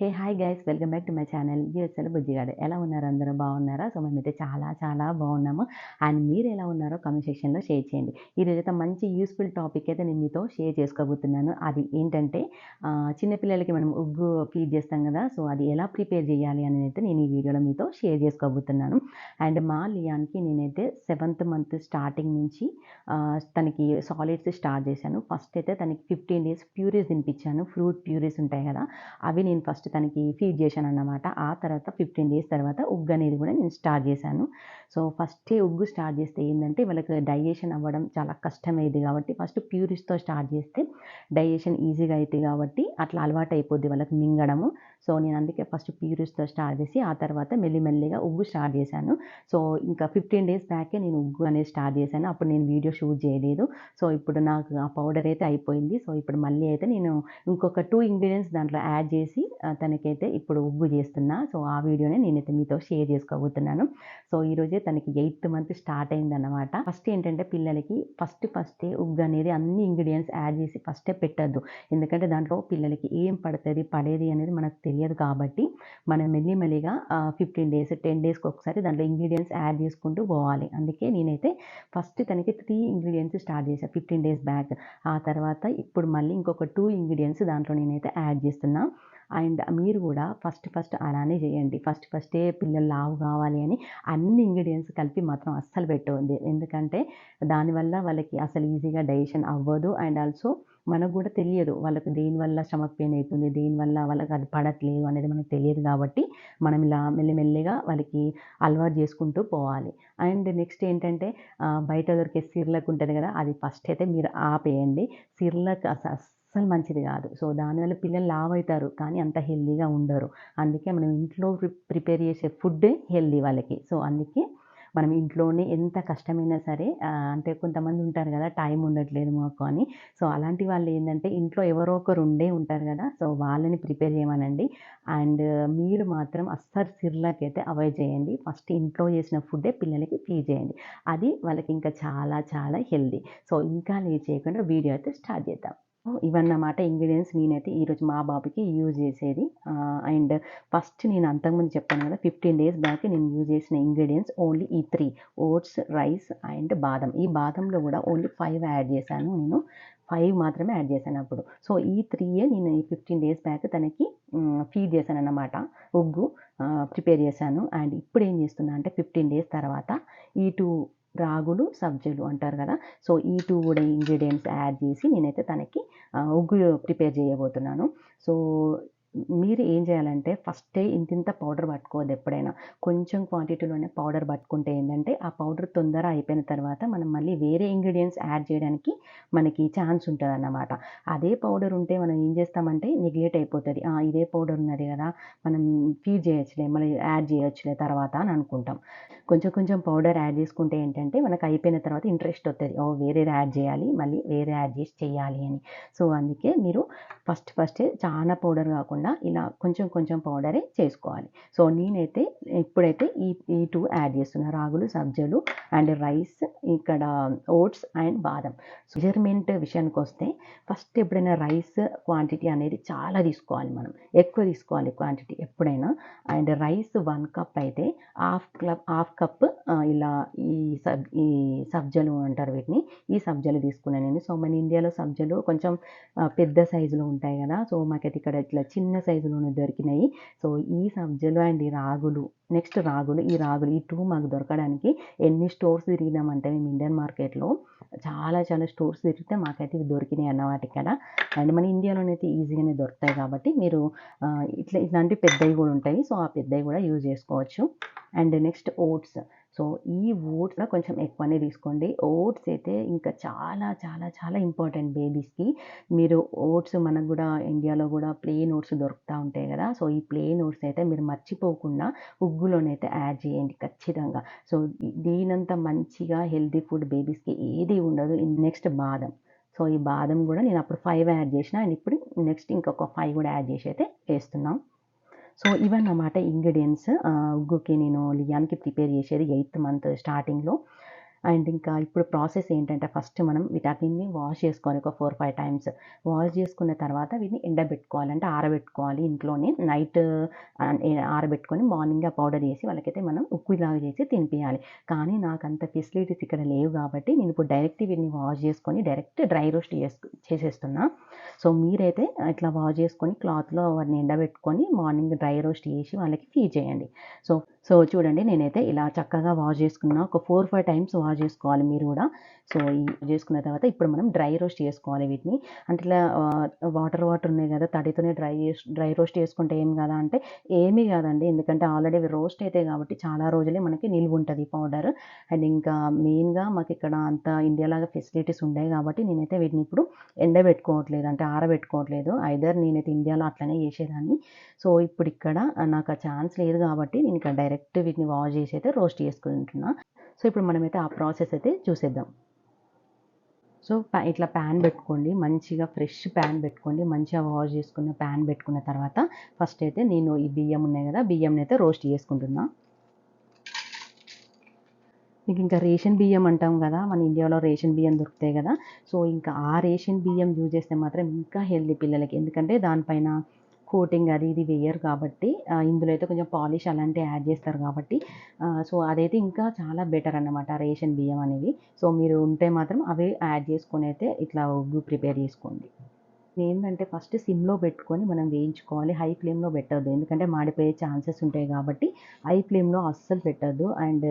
Hey hi guys welcome back to my channel USL Bujjigadu ఎలా ఉన్నారు అందరూ బాగున్నారా సో మేమైతే చాలా చాలా బాగున్నాము. అండ్ మీరు ఎలా ఉన్నారో కామెంట్ సెక్షన్లో షేర్ చేయండి. ఈరోజు అయితే మంచి యూస్ఫుల్ టాపిక్ అయితే నేను మీతో షేర్ చేసుకోబోతున్నాను. అది ఏంటంటే చిన్నపిల్లలకి మనం ఉగ్గు ఫీడ్ చేస్తాం కదా సో అది ఎలా ప్రిపేర్ చేయాలి అని అయితే నేను ఈ వీడియోలో మీతో షేర్ చేసుకోబోతున్నాను. అండ్ మా లియాన్కి నేనైతే సెవెంత్ మంత్ స్టార్టింగ్ నుంచి తనకి సాలిడ్స్ స్టార్ట్ చేశాను. ఫస్ట్ అయితే తనకి ఫిఫ్టీన్ డేస్ ప్యూరీస్ తినిపించాను. ఫ్రూట్ ప్యూరీస్ ఉంటాయి కదా అవి నేను ఫస్ట్ తనకి ఫీడ్ చేశాను అన్నమాట ఆ తర్వాత ఫిఫ్టీన్ డేస్ తర్వాత ఉగ్గు అనేది కూడా నేను స్టార్ట్ చేశాను. సో ఫస్టే ఉగ్గు స్టార్ట్ చేస్తే ఏంటంటే వాళ్ళకి డైజెషన్ అవ్వడం చాలా కష్టమైంది కాబట్టి ఫస్ట్ ప్యూరిస్తో స్టార్ట్ చేస్తే డైజెషన్ ఈజీగా అవుతుంది కాబట్టి అట్లా అలవాటు అయిపోద్ది వాళ్ళకి మింగడము. సో నేను అందుకే ఫస్ట్ ప్యూరిస్తో స్టార్ట్ చేసి ఆ తర్వాత మెల్లిమెల్లిగా ఉగ్గు స్టార్ట్ చేశాను. సో ఇంకా ఫిఫ్టీన్ డేస్ బ్యాకే నేను ఉగ్గు అనేది స్టార్ట్ చేశాను. అప్పుడు నేను వీడియో షూట్ చేయలేదు. సో ఇప్పుడు నాకు ఆ పౌడర్ అయితే అయిపోయింది. సో ఇప్పుడు మళ్ళీ అయితే నేను ఇంకొక టూ ఇంగ్రీడియంట్స్ దాంట్లో యాడ్ చేసి తనకైతే ఇప్పుడు ఉగ్గు చేస్తున్నా. సో ఆ వీడియోనే నేనైతే మీతో షేర్ చేసుకోబోతున్నాను. సో ఈరోజే తనకి ఎయిత్ మంత్ స్టార్ట్ అయిందన్నమాట. ఫస్ట్ ఏంటంటే పిల్లలకి ఫస్ట్ ఫస్టే ఉగ్గు అనేది అన్ని ఇంగ్రీడియంట్స్ యాడ్ చేసి ఫస్టే పెట్టద్దు. ఎందుకంటే దాంట్లో పిల్లలకి ఏం పడుతుంది పడేది అనేది మనకు తెలియదు కాబట్టి మనం మెల్లిమెల్లిగా ఫిఫ్టీన్ డేస్ టెన్ డేస్కి ఒకసారి దాంట్లో ఇంగ్రీడియంట్స్ యాడ్ చేసుకుంటూ పోవాలి. అందుకే నేనైతే ఫస్ట్ తనకి త్రీ ఇంగ్రీడియంట్స్ స్టార్ట్ చేశాను ఫిఫ్టీన్ డేస్ బ్యాక్ ఆ తర్వాత ఇప్పుడు మళ్ళీ ఇంకొక టూ ఇంగ్రీడియంట్స్ దాంట్లో నేనైతే యాడ్ చేస్తున్నా. అండ్ మీరు కూడా ఫస్ట్ ఫస్ట్ అలానే చేయండి. ఫస్ట్ ఫస్టే పిల్లలు లావు కావాలి అని అన్ని ఇంగ్రీడియంట్స్ కలిపి మాత్రం అస్సలు పెట్టవద్దు. ఎందుకంటే దానివల్ల వాళ్ళకి అసలు ఈజీగా డైజెషన్ అవ్వదు. అండ్ ఆల్సో మనకు కూడా తెలియదు వాళ్ళకి దేనివల్ల స్టమక్ పెయిన్ అవుతుంది దేనివల్ల వాళ్ళకి అది పడట్లేదు అనేది మనకు తెలియదు కాబట్టి మనం ఇలా మెల్లిమెల్లిగా వాళ్ళకి అలవాటు చేసుకుంటూ పోవాలి. అండ్ నెక్స్ట్ ఏంటంటే బయట దొరికే సిర్లక్ ఉంటుంది కదా అది ఫస్ట్ అయితే మీరు ఆపేయండి. సిర్లక్ అసలు అస్సలు మంచిది కాదు. సో దానివల్ల పిల్లలు లావ్ అవుతారు కానీ అంత హెల్దీగా ఉండరు. అందుకే మనం ఇంట్లో ప్రి- ప్రిపేర్ చేసే ఫుడ్ హెల్దీ వాళ్ళకి. సో అందుకే మనం ఇంట్లోనే ఎంత కష్టమైనా సరే అంటే కొంతమంది ఉంటారు కదా టైం ఉండట్లేదు మాకు అని. సో అలాంటి వాళ్ళు ఏంటంటే ఇంట్లో ఎవరో ఒకరు ఉండే ఉంటారు కదా సో వాళ్ళని ప్రిపేర్ చేయమనండి. అండ్ మీరు మాత్రం అస్సలు సిర్లాకి అయితే అవాయిడ్ చేయండి. ఫస్ట్ ఇంట్లో చేసిన ఫుడ్డే పిల్లలకి ఫీడ్ చేయండి. అది వాళ్ళకి ఇంకా చాలా చాలా హెల్దీ. సో ఇంకా లేట్ చేయకుండా వీడియో అయితే స్టార్ట్ చేద్దాం. ఇవన్నమాట ఇంగ్రీడియంట్స్ నేనైతే ఈరోజు మా బాబుకి యూజ్ చేసేది. అండ్ ఫస్ట్ నేను అంతకుముందు చెప్పాను కదా ఫిఫ్టీన్ డేస్ బ్యాక్ నేను యూజ్ చేసిన ఇంగ్రీడియంట్స్ ఓన్లీ ఈ త్రీ ఓట్స్ రైస్ అండ్ బాదం. ఈ బాదంలో కూడా ఓన్లీ ఫైవ్ యాడ్ చేశాను నేను. ఫైవ్ మాత్రమే యాడ్ చేశాను అప్పుడు. సో ఈ త్రీయే నేను ఈ ఫిఫ్టీన్ డేస్ బ్యాక్ తనకి ఫీడ్ చేశాను అన్నమాట ఉగ్గు ప్రిపేర్ చేశాను. అండ్ ఇప్పుడు ఏం చేస్తున్నా అంటే ఫిఫ్టీన్ డేస్ తర్వాత ఈ టూ రాగులు సబ్జలు అంటారు కదా. సో ఈ టూ కూడా ఇంగ్రీడియంట్స్ యాడ్ చేసి నేనైతే తనకి ఉగ్గు ప్రిపేర్ చేయబోతున్నాను. సో మీరు ఏం చేయాలంటే ఫస్టే ఇంతింత పౌడర్ పట్టుకోవద్దు ఎప్పుడైనా. కొంచెం క్వాంటిటీలోనే పౌడర్ పట్టుకుంటే ఏంటంటే ఆ పౌడర్ తొందర అయిపోయిన తర్వాత మనం మళ్ళీ వేరే ఇంగ్రీడియంట్స్ యాడ్ చేయడానికి మనకి ఛాన్స్ ఉంటుంది అన్నమాట అదే పౌడర్ ఉంటే మనం ఏం చేస్తామంటే నెగ్లెక్ట్ అయిపోతుంది. ఇదే పౌడర్ ఉన్నది కదా మనం ఫీడ్ చేయొచ్చులే మళ్ళీ యాడ్ చేయొచ్చులే తర్వాత అని అనుకుంటాం. కొంచెం కొంచెం పౌడర్ యాడ్ చేసుకుంటే ఏంటంటే మనకు అయిపోయిన తర్వాత ఇంట్రెస్ట్ వస్తుంది ఓ వేరేది యాడ్ చేయాలి మళ్ళీ వేరే యాడ్ చేసి చేయాలి అని. సో అందుకే మీరు ఫస్ట్ ఫస్టే చాలా పౌడర్ కాకుండా ఇలా కొంచెం కొంచెం పౌడరే చేసుకోవాలి. సో నేనైతే ఇప్పుడైతే ఈ ఈ టూ యాడ్ చేస్తున్నా. రాగులు సబ్జలు అండ్ రైస్ ఇక్కడ ఓట్స్ అండ్ బాదం. మెజర్మెంట్ విషయానికి వస్తే ఫస్ట్ ఎప్పుడైనా రైస్ క్వాంటిటీ అనేది చాలా తీసుకోవాలి మనం. ఎక్కువ తీసుకోవాలి క్వాంటిటీ ఎప్పుడైనా. అండ్ రైస్ వన్ కప్ అయితే హాఫ్ క్లబ్ హాఫ్ కప్ ఇలా ఈ సబ్ ఈ సబ్జలు అంటారు వీటిని. ఈ సబ్జలు తీసుకున్నాను నేను. సో మన ఇండియాలో సబ్జలు కొంచెం పెద్ద సైజులో ఉంటాయి కదా. సో మాకైతే ఇక్కడ ఇట్లా చిన్న సైజులోనే దొరికినాయి. సో ఈ సబ్జలు అండ్ ఈ రాగులు నెక్స్ట్ రాగులు ఈ రాగులు ఈ టూ మాకు దొరకడానికి ఎన్ని స్టోర్స్ తిరిగినామంటే మేము ఇండియన్ మార్కెట్లో చాలా చాలా స్టోర్స్ తిరిగితే మాకైతే ఇవి దొరికినాయి అన్నమాట ఇక్కడ. అండ్ మన ఇండియాలోనైతే ఈజీగానే దొరుకుతాయి కాబట్టి మీరు ఇట్లా ఇట్లాంటి పెద్దవి కూడా ఉంటాయి. సో ఆ పెద్దవి కూడా యూజ్ చేసుకోవచ్చు. And next oats. సో ఈ ఓట్స్ కొంచెం ఎక్కువనే తీసుకోండి. ఓట్స్ అయితే ఇంకా చాలా చాలా చాలా ఇంపార్టెంట్ బేబీస్కి. మీరు ఓట్స్ మనకు కూడా ఇండియాలో కూడా ప్లేన్ ఓట్స్ దొరుకుతూ ఉంటాయి కదా. సో ఈ ప్లేన్ ఓట్స్ అయితే మీరు మర్చిపోకుండా ఉగ్గులోనైతే యాడ్ చేయండి ఖచ్చితంగా. సో దీనంత మంచిగా హెల్తీ ఫుడ్ బేబీస్కి ఏది ఉండదు. నెక్స్ట్ బాదం. సో ఈ బాదం కూడా నేను అప్పుడు ఫైవ్ యాడ్ చేసిన. అండ్ ఇప్పుడు నెక్స్ట్ ఇంకొక ఫైవ్ కూడా యాడ్ చేసి అయితే వేస్తున్నాం. సో ఇవన్నమాట ఇంగ్రీడియంట్స్ ఉగ్గుకి నేను లియాన్కి ప్రిపేర్ చేసేది ఎయిత్ మంత్ స్టార్టింగ్లో. అండ్ ఇంకా ఇప్పుడు ప్రాసెస్ ఏంటంటే ఫస్ట్ మనం వీటన్నిటిని వాష్ చేసుకోవాలి ఒక ఫోర్ ఫైవ్ టైమ్స్. వాష్ చేసుకున్న తర్వాత వీటిని ఎండబెట్టుకోవాలి. అంటే ఆరబెట్టుకోవాలి ఇంట్లోనే. నైట్ ఆరబెట్టుకొని మార్నింగ్ ఆ పౌడర్ చేసి వాళ్ళకైతే మనం ఉక్కులాగా చేసి తినిపించాలి కానీ నాకు అంత ఫెసిలిటీస్ ఇక్కడ లేవు కాబట్టి నేను ఇప్పుడు డైరెక్ట్ వీటిని వాష్ చేసుకొని డైరెక్ట్ డ్రై రోస్ట్ చేసు చేసేస్తున్నా. సో మీరైతే ఇట్లా వాష్ చేసుకొని క్లాత్లో వాటిని ఎండబెట్టుకొని మార్నింగ్ డ్రై రోస్ట్ చేసి వాళ్ళకి ఫీడ్ చేయండి. సో సో చూడండి నేనైతే ఇలా చక్కగా వాష్ చేసుకున్నా. ఒక ఫోర్ ఫైవ్ టైమ్స్ వాష్ చేసుకోవాలి మీరు కూడా. సో ఈ చేసుకున్న తర్వాత ఇప్పుడు మనం డ్రై రోస్ట్ చేసుకోవాలి వీటిని. అంటే ఇట్లా వాటర్ వాటర్ ఉన్నాయి కదా తడితోనే డ్రై డ్రై రోస్ట్ చేసుకుంటే ఏం కదా అంటే ఏమీ కాదండి. ఎందుకంటే ఆల్రెడీ అవి రోస్ట్ అయితే కాబట్టి చాలా రోజులే మనకి నిల్వ ఉంటుంది పౌడర్ అండ్ ఇంకా మెయిన్గా మాకు ఇక్కడ అంత ఇండియాలాగా ఫెసిలిటీస్ ఉన్నాయి కాబట్టి నేనైతే వీటిని ఇప్పుడు ఎండబెట్టుకోవట్లేదు. అంటే ఆరబెట్టుకోవట్లేదు. ఐదర్ నేనైతే ఇండియాలో అట్లనే చేసేదాన్ని. సో ఇప్పుడు ఇక్కడ నాకు ఆ ఛాన్స్ లేదు కాబట్టి నేను ఇక్కడ డైరెక్ట్ వీటిని వాష్ చేసి అయితే రోస్ట్ చేసుకుంటున్నా సో ఇప్పుడు మనమైతే ఆ ప్రాసెస్ అయితే చూసేద్దాం. సో ఇట్లా ప్యాన్ పెట్టుకోండి. మంచిగా ఫ్రెష్ ప్యాన్ పెట్టుకోండి. మంచిగా వాష్ చేసుకున్న ప్యాన్ పెట్టుకున్న తర్వాత ఫస్ట్ అయితే నేను ఈ బియ్యం ఉన్నాయి కదా బియ్యంని అయితే రోస్ట్ చేసుకుంటున్నాను మీకు ఇంకా రేషన్ బియ్యం అంటాం కదా మన ఇండియాలో రేషన్ బియ్యం దొరుకుతాయి కదా. సో ఇంకా ఆ రేషన్ బియ్యం యూజ్ చేస్తే మాత్రం ఇంకా హెల్దీ పిల్లలకి. ఎందుకంటే దానిపైన కోటింగ్ అది ఇది వేయరు కాబట్టి ఇందులో అయితే కొంచెం పాలిష్ అలాంటివి యాడ్ చేస్తారు కాబట్టి సో అదైతే ఇంకా చాలా బెటర్ అన్నమాట రేషన్ బియ్యం అనేవి. సో మీరు ఉంటే మాత్రం అవే యాడ్ చేసుకొని అయితే ఇట్లా ఉగ్గు ప్రిపేర్ చేసుకోండి. ఏంటంటే ఫస్ట్ సిమ్లో పెట్టుకొని మనం వేయించుకోవాలి. హై ఫ్లేమ్లో పెట్టద్దు. ఎందుకంటే మాడిపోయే ఛాన్సెస్ ఉంటాయి కాబట్టి హై ఫ్లేమ్లో అస్సలు పెట్టద్దు. అండ్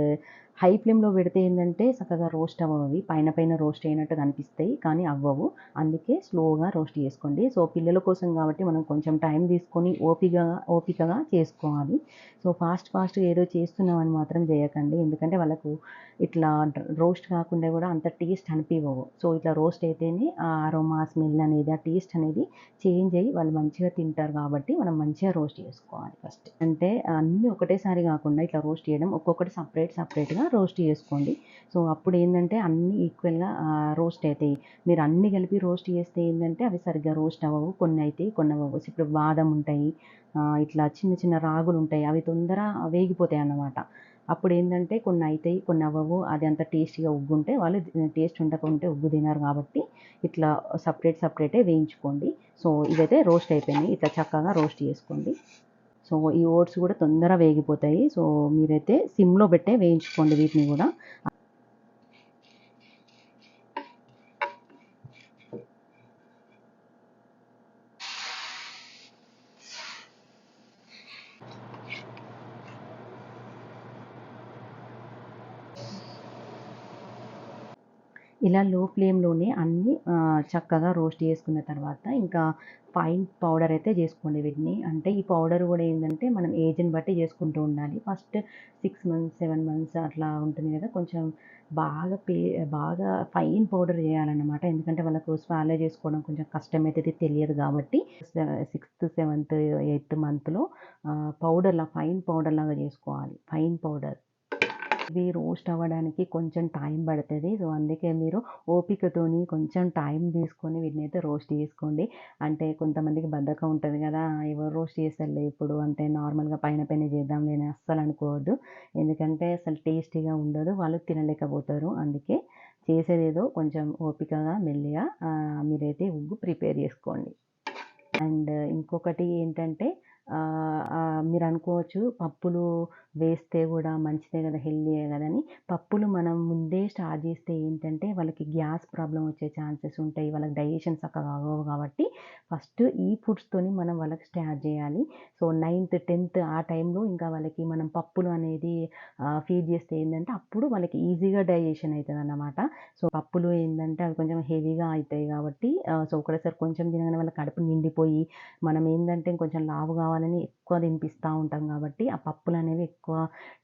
హై ఫ్లేమ్లో పెడితే ఏంటంటే చక్కగా రోస్ట్ అవ్వవు. పైన పైన రోస్ట్ అయినట్టు కనిపిస్తాయి కానీ అవ్వవు. అందుకే స్లోగా రోస్ట్ చేసుకోండి. సో పిల్లల కోసం కాబట్టి మనం కొంచెం టైం తీసుకొని ఓపికగా ఓపికగా చేసుకోవాలి. సో ఫాస్ట్ ఫాస్ట్గా ఏదో చేస్తున్నామని మాత్రం చేయకండి. ఎందుకంటే వాళ్ళకు ఇట్లా రోస్ట్ కాకుండా కూడా అంత టేస్ట్ అనిపించవు సో ఇట్లా రోస్ట్ అయితేనే ఆ అరోమా స్మెల్ అనేది ఆ టేస్ట్ అనేది చేంజ్ అయ్యి వాళ్ళు మంచిగా తింటారు కాబట్టి మనం మంచిగా రోస్ట్ చేసుకోవాలి ఫస్ట్. అంటే అన్నీ ఒకటేసారి కాకుండా ఇట్లా రోస్ట్ చేయడం ఒక్కొక్కటి సపరేట్ సపరేట్గా రోస్ట్ చేసుకోండి. సో అప్పుడు ఏంటంటే అన్నీ ఈక్వల్గా రోస్ట్ అవుతాయి మీరు అన్ని కలిపి రోస్ట్ చేస్తే ఏంటంటే అవి సరిగ్గా రోస్ట్ అవ్వవు. కొన్ని అవుతాయి కొన్ని అవ్వవు. ఇప్పుడు బాదం ఉంటాయి ఇట్లా చిన్న చిన్న రాగులు ఉంటాయి అవి తొందర వేగిపోతాయి అన్నమాట. అప్పుడు ఏంటంటే కొన్ని అవుతాయి కొన్ని అవ్వవు. అది అంత టేస్టీగా ఉగ్గుంటే వాళ్ళు టేస్ట్ ఉండకుంటే ఉగ్గు తినారు కాబట్టి ఇట్లా సపరేట్ సపరేటే వేయించుకోండి. సో ఇవైతే రోస్ట్ అయిపోయినాయి. ఇట్లా చక్కగా రోస్ట్ చేసుకోండి. సో ఈ ఓట్స్ కూడా తొందర వేగిపోతాయి. సో మీరైతే సిమ్లో పెట్టే వేయించుకోండి వీటిని కూడా. ఇలా లో ఫ్లేమ్లోనే అన్నీ చక్కగా రోస్ట్ చేసుకున్న తర్వాత ఇంకా ఫైన్ పౌడర్ అయితే చేసుకోండి వీటిని. అంటే ఈ పౌడర్ కూడా ఏంటంటే మనం ఏజ్ని బట్టి చేసుకుంటూ ఉండాలి. First six months seven months అట్లా ఉంటుంది కదా. కొంచెం బాగా పే బాగా ఫైన్ పౌడర్ చేయాలన్నమాట. ఎందుకంటే వాళ్ళకు స్వాలో చేసుకోవడం కొంచెం కష్టమైతే తెలియదు కాబట్టి. సిక్స్త్ సెవెంత్ ఎయిత్ మంత్లో పౌడర్లా ఫైన్ పౌడర్ లాగా చేసుకోవాలి. ఫైన్ పౌడర్ ఇవి రోస్ట్ అవ్వడానికి కొంచెం టైం పడుతుంది. సో అందుకే మీరు ఓపికతోని కొంచెం టైం తీసుకొని వీటిని అయితే రోస్ట్ చేసుకోండి. అంటే కొంతమందికి బద్ధకం ఉంటుంది కదా ఎవరు రోస్ట్ చేస్తారులే ఇప్పుడు? అంటే నార్మల్గా పైన పైన చేద్దాం నేను అస్సలు అనుకోవద్దు. ఎందుకంటే అసలు టేస్టీగా ఉండదు. వాళ్ళు తినలేకపోతారు. అందుకే చేసేదేదో కొంచెం ఓపికగా మెల్లిగా మీరైతే ఉగ్గు ప్రిపేర్ చేసుకోండి. అండ్ ఇంకొకటి ఏంటంటే మీరు అనుకోవచ్చు పప్పులు వేస్తే కూడా మంచిదే కదా హెల్దీయే కదా అని పప్పులు మనం ముందే స్టార్ట్ చేస్తే ఏంటంటే వాళ్ళకి గ్యాస్ ప్రాబ్లం వచ్చే ఛాన్సెస్ ఉంటాయి వాళ్ళకి డైజెషన్ చక్కగా అవ్వవు కాబట్టి ఫస్ట్ ఈ ఫుడ్స్తోని మనం వాళ్ళకి స్టార్ట్ చేయాలి. సో నైన్త్ టెన్త్ ఆ టైంలో ఇంకా వాళ్ళకి మనం పప్పులు అనేది ఫీడ్ చేస్తే ఏంటంటే అప్పుడు వాళ్ళకి ఈజీగా డైజెషన్ అవుతుంది అన్నమాట. సో పప్పులు ఏంటంటే అవి కొంచెం హెవీగా అవుతాయి కాబట్టి సో ఒకటేసారి కొంచెం తినగానే వాళ్ళ కడుపు నిండిపోయి మనం ఏంటంటే కొంచెం లావు కావాలని ఎక్కువ తినిపిస్తూ ఉంటాం కాబట్టి ఆ పప్పులు అనేవి ఎక్కువ ఎక్కువ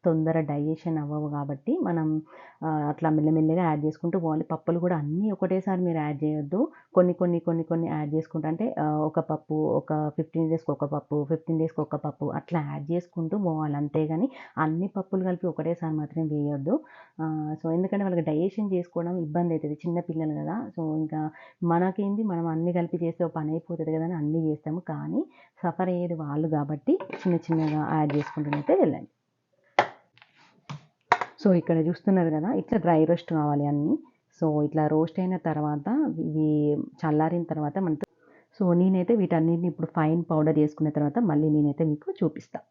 తొందర డైజెషన్ అవ్వవు కాబట్టి మనం అట్లా మెల్లమెల్లగా యాడ్ చేసుకుంటూ పోవాలి పప్పులు కూడా అన్నీ ఒకటేసారి మీరు యాడ్ చేయొద్దు. కొన్ని కొన్ని కొన్ని కొన్ని యాడ్ చేసుకుంటూ అంటే ఒక పప్పు ఒక ఫిఫ్టీన్ డేస్కి ఒక పప్పు ఫిఫ్టీన్ డేస్కి ఒక పప్పు అట్లా యాడ్ చేసుకుంటూ పోవాలి అంతేగాని అన్ని పప్పులు కలిపి ఒకటేసారి మాత్రం వేయొద్దు. సో ఎందుకంటే వాళ్ళకి డైజెషన్ చేసుకోవడం ఇబ్బంది అవుతుంది చిన్న పిల్లలు కదా. సో ఇంకా మనకేంది? మనం అన్ని కలిపి చేస్తే ఒక పని అయిపోతుంది కదా అని అన్నీ చేస్తాము. కానీ సఫర్ అయ్యేది వాళ్ళు కాబట్టి చిన్న చిన్నగా యాడ్ చేసుకుంటూనైతే వెళ్ళండి. సో ఇక్కడ చూస్తున్నారు కదా ఇట్లా డ్రై రోస్ట్ కావాలి అన్నీ. సో ఇట్లా రోస్ట్ అయిన తర్వాత ఇవి చల్లారిన తర్వాత మనతో సో నేనైతే వీటన్నిటిని ఇప్పుడు ఫైన్ పౌడర్ చేసుకున్న తర్వాత మళ్ళీ నేనైతే మీకు చూపిస్తాను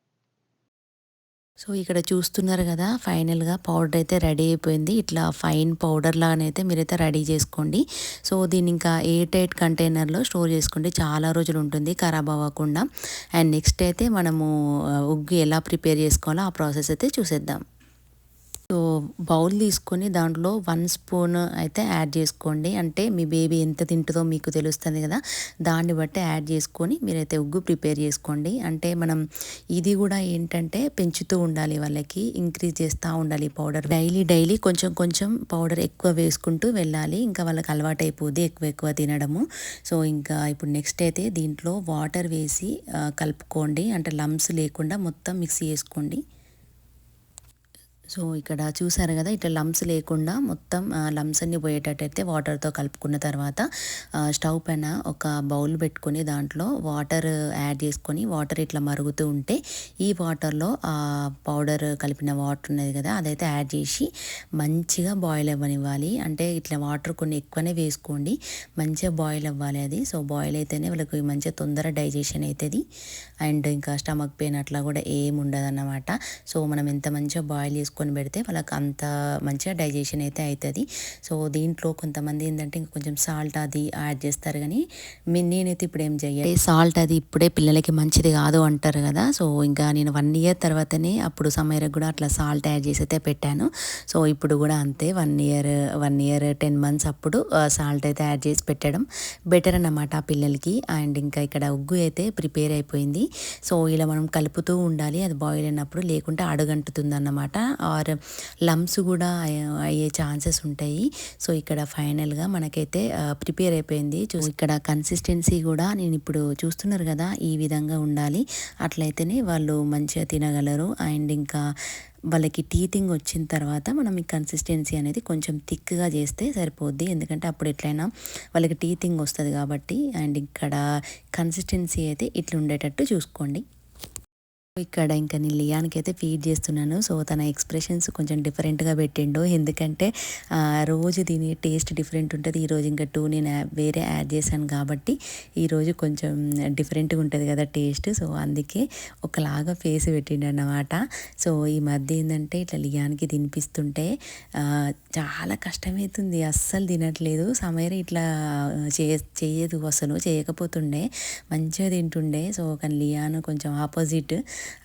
సో ఇక్కడ చూస్తున్నారు కదా ఫైనల్గా పౌడర్ అయితే రెడీ అయిపోయింది. ఇట్లా ఫైన్ పౌడర్ లాగానైతే మీరైతే రెడీ చేసుకోండి. సో దీన్ని ఇంకా ఎయిట్ ఎయిట్ కంటైనర్లో స్టోర్ చేసుకోండి. చాలా రోజులు ఉంటుంది ఖరాబ్ అవ్వకుండా. అండ్ నెక్స్ట్ అయితే మనము ఉగ్గు ఎలా ప్రిపేర్ చేసుకోవాలో ఆ ప్రాసెస్ అయితే చూసేద్దాం. బౌల్ తీసుకొని దాంట్లో వన్ స్పూన్ అయితే యాడ్ చేసుకోండి. అంటే మీ బేబీ ఎంత తింటుందో మీకు తెలుస్తుంది కదా. దాన్ని బట్టి యాడ్ చేసుకొని మీరైతే ఉగ్గు ప్రిపేర్ చేసుకోండి. అంటే మనం ఇది కూడా ఏంటంటే పెంచుతూ ఉండాలి వాళ్ళకి ఇంక్రీజ్ చేస్తూ ఉండాలి పౌడర్. డైలీ డైలీ కొంచెం కొంచెం పౌడర్ ఎక్కువ వేసుకుంటూ వెళ్ళాలి. ఇంకా వాళ్ళకి అలవాటు అయిపోద్ది ఎక్కువ ఎక్కువ తినడము. సో ఇంకా ఇప్పుడు నెక్స్ట్ అయితే దీంట్లో వాటర్ వేసి కలుపుకోండి. అంటే లమ్స్ లేకుండా మొత్తం మిక్సీ చేసుకోండి సో ఇక్కడ చూసారు కదా ఇట్లా లమ్స్ లేకుండా మొత్తం లమ్స్ అన్ని పోయేటట్టయితే వాటర్తో కలుపుకున్న తర్వాత స్టవ్ పైన ఒక బౌల్ పెట్టుకొని దాంట్లో వాటర్ యాడ్ చేసుకొని వాటర్ ఇట్లా మరుగుతూ ఉంటే ఈ వాటర్లో ఆ పౌడర్ కలిపిన వాటర్ ఉన్నది కదా అదైతే యాడ్ చేసి మంచిగా బాయిల్ అవ్వనివ్వాలి. అంటే ఇట్లా వాటర్ కొన్ని ఎక్కువనే వేసుకోండి మంచిగా బాయిల్ అవ్వాలి అది. సో బాయిల్ అయితేనే వాళ్ళకి మంచిగా తొందర డైజెషన్ అవుతుంది అండ్ ఇంకా స్టమక్ పెయిన్ అట్లా కూడా ఏం ఉండదు అన్నమాట సో మనం ఎంత మంచిగా బాయిల్ చేసుకొని చేసుకొని పెడితే వాళ్ళకి అంత మంచిగా డైజెషన్ అయితే అవుతుంది సో దీంట్లో కొంతమంది ఏంటంటే ఇంకా కొంచెం సాల్ట్ అది యాడ్ చేస్తారు కానీ నేనైతే ఇప్పుడు ఏం చెయ్యాలి సాల్ట్ అది ఇప్పుడే పిల్లలకి మంచిది కాదు అంటారు కదా. సో ఇంకా నేను వన్ ఇయర్ తర్వాతనే అప్పుడు సమయరకు కూడా అట్లా సాల్ట్ యాడ్ చేసి అయితే పెట్టాను. సో ఇప్పుడు కూడా అంతే one year one year ten months అప్పుడు సాల్ట్ అయితే యాడ్ చేసి పెట్టడం బెటర్ అన్నమాట ఆ పిల్లలకి. అండ్ ఇంకా ఇక్కడ ఉగ్గు అయితే ప్రిపేర్ అయిపోయింది. సో ఇలా మనం కలుపుతూ ఉండాలి. అది బాయిల్ అయినప్పుడు లేకుంటే అడుగంటుతుంది అన్నమాట. ఆర్ లమ్స్ కూడా అయ్యే ఛాన్సెస్ ఉంటాయి. సో ఇక్కడ ఫైనల్గా మనకైతే ప్రిపేర్ అయిపోయింది. చూ ఇక్కడ కన్సిస్టెన్సీ కూడా నేను ఇప్పుడు చూస్తున్నారు కదా ఈ విధంగా ఉండాలి. అట్లయితేనే వాళ్ళు మంచిగా తినగలరు. అండ్ ఇంకా వాళ్ళకి టీతింగ్ వచ్చిన తర్వాత మనం ఈ కన్సిస్టెన్సీ అనేది కొంచెం థిక్గా చేస్తే సరిపోద్ది. ఎందుకంటే అప్పుడు ఎట్లయినా వాళ్ళకి టీతింగ్ వస్తుంది కాబట్టి అండ్ ఇక్కడ కన్సిస్టెన్సీ అయితే ఇట్లా ఉండేటట్టు చూసుకోండి. ఇక్కడ ఇంకా నేను లియానికి అయితే ఫీడ్ చేస్తున్నాను. సో తన ఎక్స్ప్రెషన్స్ కొంచెం డిఫరెంట్గా పెట్టిండు. ఎందుకంటే రోజు దీని టేస్ట్ డిఫరెంట్ ఉంటుంది. ఈరోజు ఇంకా టూ నేను వేరే యాడ్ చేశాను కాబట్టి ఈరోజు కొంచెం డిఫరెంట్గా ఉంటుంది కదా టేస్ట్ సో అందుకే ఒకలాగా ఫేస్ పెట్టిండు అన్నమాట సో ఈ మధ్య ఏంటంటే ఇట్లా లియానికి తినిపిస్తుంటే చాలా కష్టమవుతుంది అస్సలు తినట్లేదు. సమయం ఇట్లా చే చేయదు. అసలు చేయకపోతుండే. మంచిగా తింటుండే. సో కానీ లియాను కొంచెం ఆపోజిట్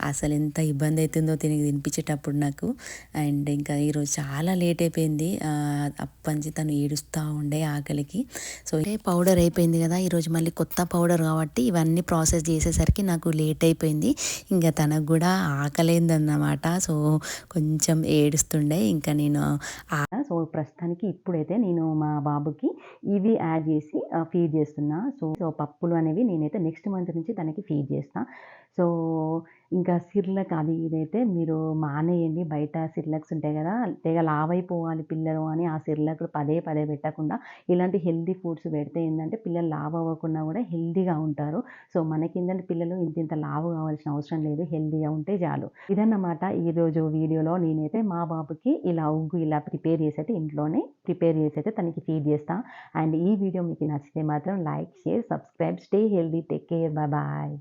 అసలు ఎంత ఇబ్బంది అవుతుందో తినకి తినిపించేటప్పుడు నాకు. అండ్ ఇంకా ఈరోజు చాలా లేట్ అయిపోయింది. అప్పటి తను ఏడుస్తూ ఉండే ఆకలికి. సో పౌడర్ అయిపోయింది కదా ఈరోజు మళ్ళీ కొత్త పౌడర్ కాబట్టి ఇవన్నీ ప్రాసెస్ చేసేసరికి నాకు లేట్ అయిపోయింది. ఇంకా తనకు కూడా ఆకలేందన్నమాట. సో కొంచెం ఏడుస్తుండే. ఇంకా నేను సో ప్రస్తుతానికి ఇప్పుడైతే నేను మా బాబుకి ఇవి యాడ్ చేసి ఫీడ్ చేస్తున్నా. సో సో పప్పులు అనేవి నేనైతే నెక్స్ట్ మంత్ నుంచి తనకి ఫీడ్ చేస్తాను సో ఇంకా సిర్లక్ అది ఇదైతే మీరు మానేయండి. బయట సిర్లక్స్ ఉంటాయి కదా తెగ లావైపోవాలి పిల్లలు అని ఆ సిర్లక్లు పదే పదే పెట్టకుండా ఇలాంటి హెల్దీ ఫుడ్స్ పెడితే ఏంటంటే పిల్లలు లావ్ అవ్వకుండా కూడా హెల్దీగా ఉంటారు. సో మనకి ఏంటంటే పిల్లలు ఇంత ఇంత లావు కావాల్సిన అవసరం లేదు. హెల్దీగా ఉంటే చాలు. ఇదన్నమాట ఈరోజు వీడియోలో. నేనైతే మా బాబుకి ఇలా ఉగ్గు ఇలా ప్రిపేర్ చేసి అయితే ఇంట్లోనే ప్రిపేర్ చేసి అయితే తనకి ఫీడ్ చేస్తాను అండ్ ఈ వీడియో మీకు నచ్చితే మాత్రం like share subscribe. Stay healthy take care. Bye bye.